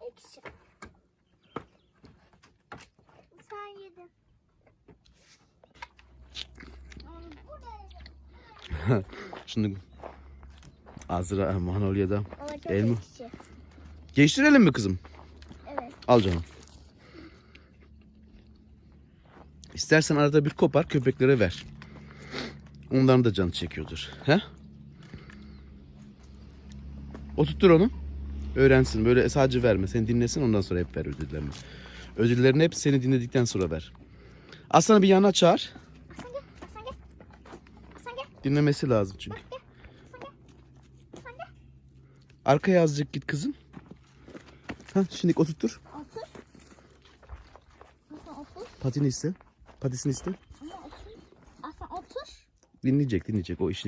ekşi. Sen yedin. Şimdi Azra Manolya'da elma. Ekşi. Geçtirelim mi kızım? Evet. Al canım. İstersen arada bir kopar köpeklere ver. Onların da canı çekiyordur. He? Oturttur onu. Öğrensin. Böyle sadece verme. Seni dinlesin ondan sonra hep ver ödüllerini. Ödüllerini hep seni dinledikten sonra ver. Aslanı bir yana çağır. Hasan gel. Hasan gel. Dinlemesi lazım çünkü. Hasan gel. Hasan gel. Arkaya azıcık git kızım. Ha, şimdi oturttur. Otur. Hasan otur. Patini iste. Patisini iste. Hasan otur. Dinleyecek dinleyecek o işini